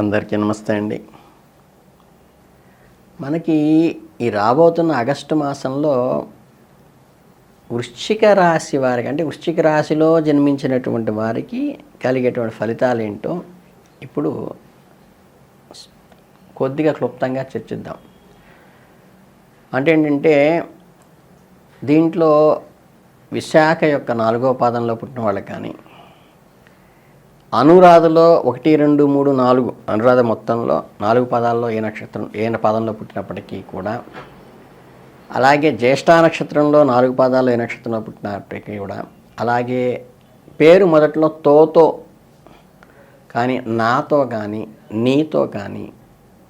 అందరికీ నమస్తే అండి. మనకి ఈ రాబోతున్న ఆగస్టు మాసంలో వృశ్చిక రాశి వారికి అంటే వృశ్చిక రాశిలో జన్మించినటువంటి వారికి కలిగేటువంటి ఫలితాలు ఏంటో ఇప్పుడు కొద్దిగా క్లుప్తంగా చర్చిద్దాం. అంటే ఏంటంటే దీంట్లో విశాఖ యొక్క నాలుగో పాదంలో పుట్టిన వాళ్ళకి కానీ అనురాధలో ఒకటి రెండు మూడు నాలుగు అనురాధ మొత్తంలో నాలుగు పదాల్లో ఏ నక్షత్రం ఏ పదంలో పుట్టినప్పటికీ కూడా అలాగే జ్యేష్ఠ నక్షత్రంలో నాలుగు పదాల్లో ఏ నక్షత్రంలో పుట్టినప్పటికీ కూడా అలాగే పేరు మొదట్లో తోతో కానీ నాతో కానీ నీతో కానీ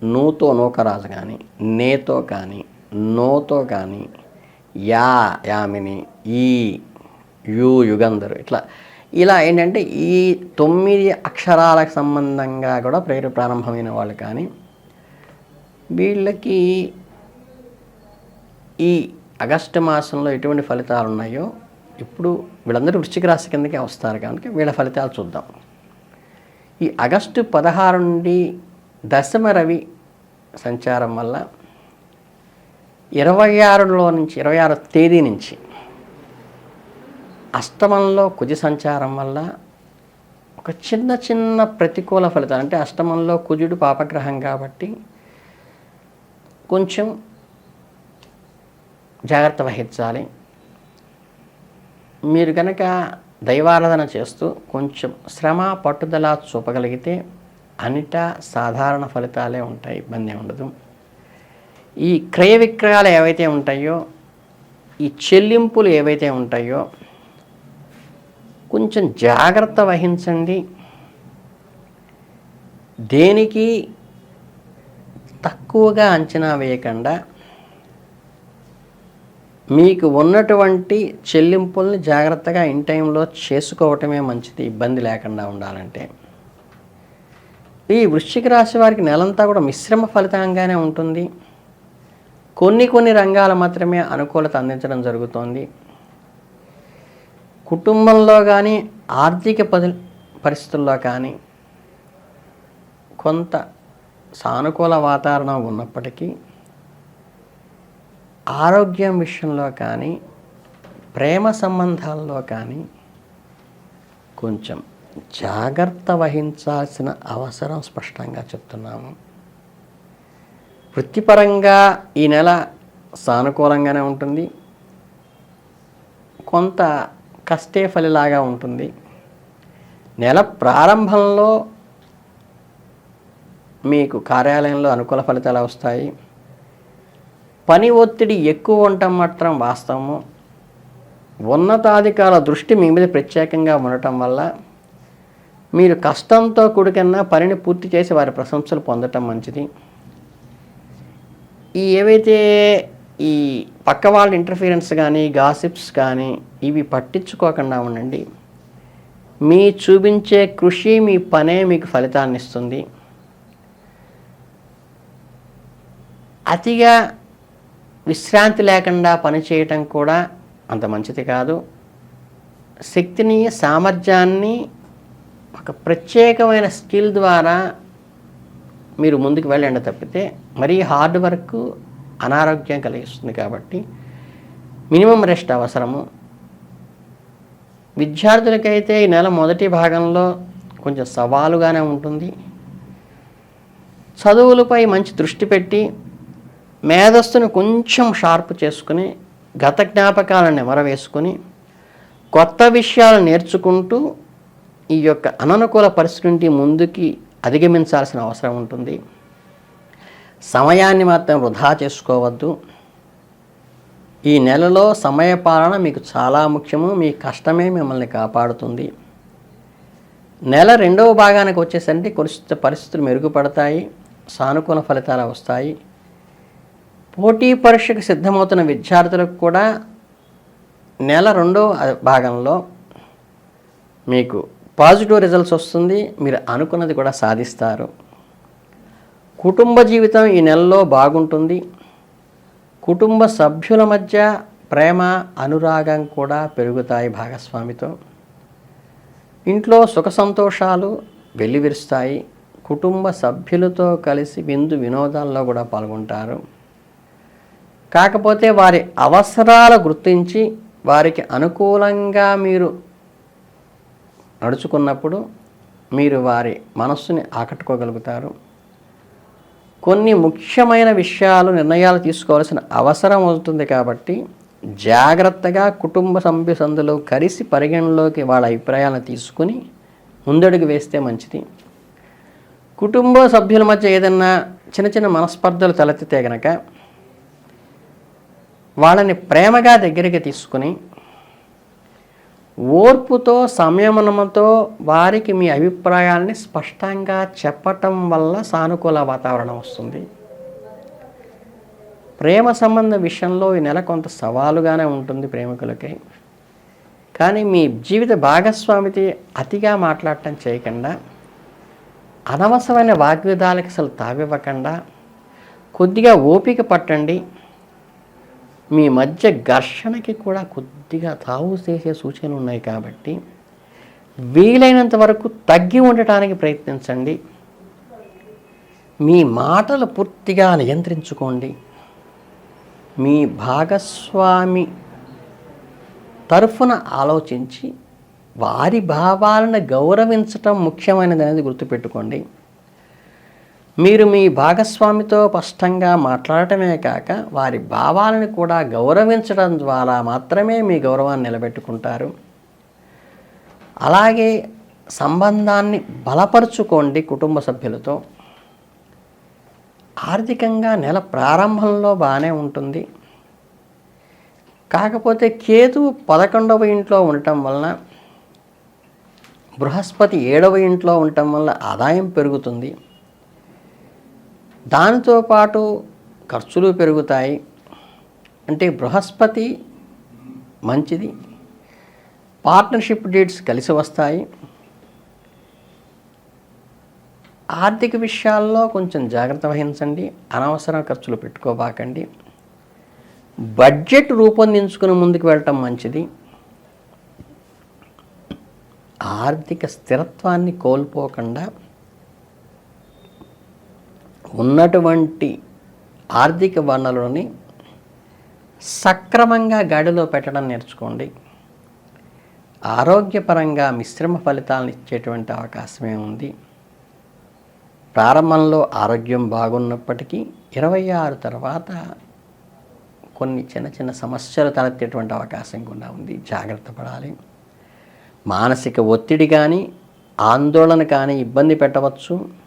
నూతో నూకరాజు కానీ నేతో కానీ నోతో కానీ యా యామిని ఈ యు యుగంధరు ఇట్లా ఇలా ఏంటంటే ఈ తొమ్మిది అక్షరాలకు సంబంధంగా కూడా ప్రేరు ప్రారంభమైన వాళ్ళు కానీ వీళ్ళకి ఈ ఆగస్టు మాసంలో ఎటువంటి ఫలితాలు ఉన్నాయో ఇప్పుడు వీళ్ళందరూ వృశ్చిక రాశి కిందకే వస్తారు కనుక వీళ్ళ ఫలితాలు చూద్దాం. ఈ ఆగస్టు పదహారు నుండి దశమ రవి సంచారం వల్ల ఇరవై ఆరులో నుంచి ఇరవై ఆరో తేదీ నుంచి అష్టమంలో కుజి సంచారం వల్ల ఒక చిన్న చిన్న ప్రతికూల ఫలితాలు అంటే అష్టమంలో కుజుడు పాపగ్రహం కాబట్టి కొంచెం జాగ్రత్త వహించాలి. మీరు కనుక దైవారాధన చేస్తూ కొంచెం శ్రమ పట్టుదల చూపగలిగితే అనిటా సాధారణ ఫలితాలే ఉంటాయి ఇబ్బంది ఉండదు. ఈ క్రయ విక్రయాలు ఏవైతే ఉంటాయో ఈ చెల్లింపులు ఏవైతే ఉంటాయో కొంచెం జాగ్రత్త వహించండి. దేనికి తక్కువగా అంచనా వేయకుండా మీకు ఉన్నటువంటి చెల్లింపుల్ని జాగ్రత్తగా ఇన్ టైంలో చేసుకోవటమే మంచిది ఇబ్బంది లేకుండా ఉండాలంటే. ఈ వృశ్చిక రాశి వారికి నెలంతా కూడా మిశ్రమ ఫలితంగానే ఉంటుంది. కొన్ని కొన్ని రంగాలు మాత్రమే అనుకూలత అందించడం జరుగుతోంది. కుటుంబంలో కానీ ఆర్థిక పది పరిస్థితుల్లో కానీ కొంత సానుకూల వాతావరణం ఉన్నప్పటికీ ఆరోగ్యం విషయంలో కానీ ప్రేమ సంబంధాల్లో కానీ కొంచెం జాగ్రత్త వహించాల్సిన అవసరం స్పష్టంగా చెప్తున్నాము. వృత్తిపరంగా ఈ నెల సానుకూలంగానే ఉంటుంది. కొంత కష్టే ఫలిలాగా ఉంటుంది. నెల ప్రారంభంలో మీకు కార్యాలయంలో అనుకూల ఫలితాలు వస్తాయి. పని ఒత్తిడి ఎక్కువ ఉండటం మాత్రం వాస్తవము. ఉన్నతాధికారుల దృష్టి మీ మీద ప్రత్యేకంగా ఉండటం వల్ల మీరు కష్టంతో కూడికన్నా పనిని పూర్తి చేసి వారి ప్రశంసలు పొందటం మంచిది. ఈ ఏవైతే ఈ పక్క వాళ్ళ ఇంటర్ఫీరెన్స్ కానీ గాసిప్స్ కానీ ఇవి పట్టించుకోకుండా ఉండండి. మీ చూపించే కృషి మీ పనే మీకు ఫలితాన్ని ఇస్తుంది. అతిగా విశ్రాంతి లేకుండా పనిచేయటం కూడా అంత మంచిది కాదు. శక్తిని సామర్థ్యాన్ని ఒక ప్రత్యేకమైన స్కిల్ ద్వారా మీరు ముందుకు వెళ్ళండి తప్పితే మరీ హార్డ్ వర్క్ అనారోగ్యం కలిగిస్తుంది కాబట్టి మినిమం రెస్ట్ అవసరము. విద్యార్థులకైతే ఈ నెల మొదటి భాగంలో కొంచెం సవాలుగానే ఉంటుంది. చదువులపై మంచి దృష్టి పెట్టి మేధస్సును కొంచెం షార్ప్ చేసుకుని గత జ్ఞాపకాలను నెమరవేసుకొని కొత్త విషయాలు నేర్చుకుంటూ ఈ యొక్క అననుకూల పరిస్థితి నుండి ముందుకి అధిగమించాల్సిన అవసరం ఉంటుంది. సమయాన్ని మాత్రం వృధా చేసుకోవద్దు. ఈ నెలలో సమయపాలన మీకు చాలా ముఖ్యము మీ కష్టమే మిమ్మల్ని కాపాడుతుంది. నెల రెండవ భాగానికి వచ్చేసరికి కొన్ని పరిస్థితులు మెరుగుపడతాయి సానుకూల ఫలితాలు వస్తాయి. పోటీ పరీక్షకు సిద్ధమవుతున్న విద్యార్థులకు కూడా నెల రెండవ భాగంలో మీకు పాజిటివ్ రిజల్ట్స్ వస్తుంది మీరు అనుకున్నది కూడా సాధిస్తారు. కుటుంబ జీవితం ఈ నెలలో బాగుంటుంది. కుటుంబ సభ్యుల మధ్య ప్రేమ అనురాగం కూడా పెరుగుతాయి భాగస్వామితో. ఇంట్లో సుఖ సంతోషాలు వెల్లివిరుస్తాయి. కుటుంబ సభ్యులతో కలిసి విందు వినోదాల్లో కూడా పాల్గొంటారు. కాకపోతే వారి అవసరాలు గుర్తించి వారికి అనుకూలంగా మీరు నడుచుకున్నప్పుడు మీరు వారి మనస్సుని ఆకట్టుకోగలుగుతారు. కొన్ని ముఖ్యమైన విషయాలు నిర్ణయాలు తీసుకోవాల్సిన అవసరం అవుతుంది కాబట్టి జాగ్రత్తగా కుటుంబ సభ్యసందులో కలిసి పరిగణలోకి వాళ్ళ అభిప్రాయాలను తీసుకుని ముందడుగు వేస్తే మంచిది. కుటుంబ సభ్యుల మధ్య ఏదన్నా చిన్న చిన్న మనస్పర్ధలు తలెత్తితే గనక వాళ్ళని ప్రేమగా దగ్గరికి తీసుకుని ఓర్పుతో సంయమనంతో వారికి మీ అభిప్రాయాల్ని స్పష్టంగా చెప్పటం వల్ల సానుకూల వాతావరణం వస్తుంది. ప్రేమ సంబంధ విషయంలో ఈ నెల కొంత సవాలుగానే ఉంటుంది ప్రేమికులకి. కానీ మీ జీవిత భాగస్వామితో అతిగా మాట్లాడటం చేయకుండా అనవసరమైన వాగ్విధాలకు అసలు తావివ్వకుండా కొద్దిగా ఓపిక పట్టండి మీ మధ్య ఘర్షణకి కూడా కొద్దిగా తావు చేసే సూచనలు ఉన్నాయి కాబట్టి వీలైనంత వరకు తగ్గి ఉండటానికి ప్రయత్నించండి. మీ మాటలు పూర్తిగా నియంత్రించుకోండి. మీ భాగస్వామి తరఫున ఆలోచించి వారి భావాలను గౌరవించటం ముఖ్యమైనది అనేది గుర్తుపెట్టుకోండి. మీరు మీ భాగస్వామితో స్పష్టంగా మాట్లాడటమే కాక వారి భావాలను కూడా గౌరవించడం ద్వారా మాత్రమే మీ గౌరవాన్ని నిలబెట్టుకుంటారు. అలాగే సంబంధాన్ని బలపరుచుకోండి కుటుంబ సభ్యులతో. ఆర్థికంగా నెల ప్రారంభంలో బాగానే ఉంటుంది. కాకపోతే కేతు పదకొండవ ఇంట్లో ఉండటం వలన బృహస్పతి ఏడవ ఇంట్లో ఉండటం వల్ల ఆదాయం పెరుగుతుంది. దానితో పాటు ఖర్చులు పెరుగుతాయి. అంటే బృహస్పతి మంచిది. పార్ట్నర్షిప్ డేట్స్ కలిసి వస్తాయి. ఆర్థిక విషయాల్లో కొంచెం జాగ్రత్త వహించండి. అనవసర ఖర్చులు పెట్టుకోబాకండి. బడ్జెట్ రూపొందించుకుని ముందుకు వెళ్ళటం మంచిది. ఆర్థిక స్థిరత్వాన్ని కోల్పోకుండా ఉన్నటువంటి ఆర్థిక వనరులని సక్రమంగా గాడిలో పెట్టడం నేర్చుకోండి. ఆరోగ్యపరంగా మిశ్రమ ఫలితాలను ఇచ్చేటువంటి అవకాశమే ఉంది. ప్రారంభంలో ఆరోగ్యం బాగున్నప్పటికీ ఇరవై ఆరు తర్వాత కొన్ని చిన్న చిన్న సమస్యలు తలెత్తేటువంటి అవకాశం కూడా ఉంది. జాగ్రత్త పడాలి. మానసిక ఒత్తిడి కానీ ఆందోళన కానీ ఇబ్బంది పెట్టవచ్చు.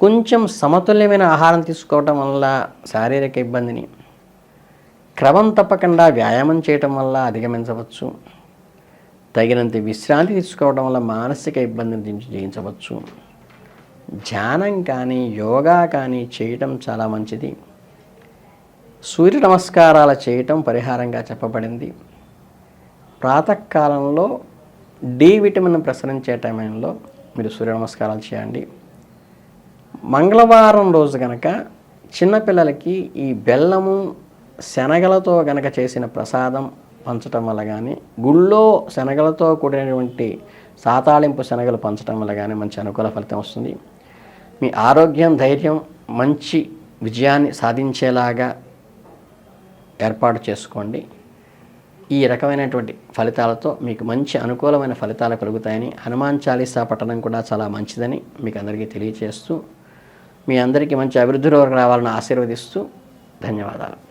కొంచెం సమతుల్యమైన ఆహారం తీసుకోవటం వల్ల శారీరక ఇబ్బందిని క్రమం తప్పకుండా వ్యాయామం చేయటం వల్ల అధిగమించవచ్చు. తగినంత విశ్రాంతి తీసుకోవడం వల్ల మానసిక ఇబ్బందిని జయించవచ్చు. ధ్యానం కానీ యోగా కానీ చేయటం చాలా మంచిది. సూర్య నమస్కారాలు చేయటం పరిహారంగా చెప్పబడింది. ప్రాతకాలంలో డి విటమిన్ ప్రసరించే టైంలో మీరు సూర్య నమస్కారాలు చేయండి. మంగళవారం రోజు కనుక చిన్నపిల్లలకి ఈ బెల్లము శనగలతో గనక చేసిన ప్రసాదం పంచటం వల్ల కానీ గుళ్ళో శనగలతో కూడినటువంటి సాతాళింపు శనగలు పంచటం వల్ల కానీ మంచి అనుకూల ఫలితం వస్తుంది. మీ ఆరోగ్యం ధైర్యం మంచి విజయాన్ని సాధించేలాగా ఏర్పాటు చేసుకోండి. ఈ రకమైనటువంటి ఫలితాలతో మీకు మంచి అనుకూలమైన ఫలితాలు కలుగుతాయని హనుమాన్ చాలీసా పట్టణం కూడా చాలా మంచిదని మీకు అందరికీ తెలియజేస్తూ మీ అందరికీ మంచి అభివృద్ధిలో రావాలని ఆశీర్వదిస్తూ ధన్యవాదాలు.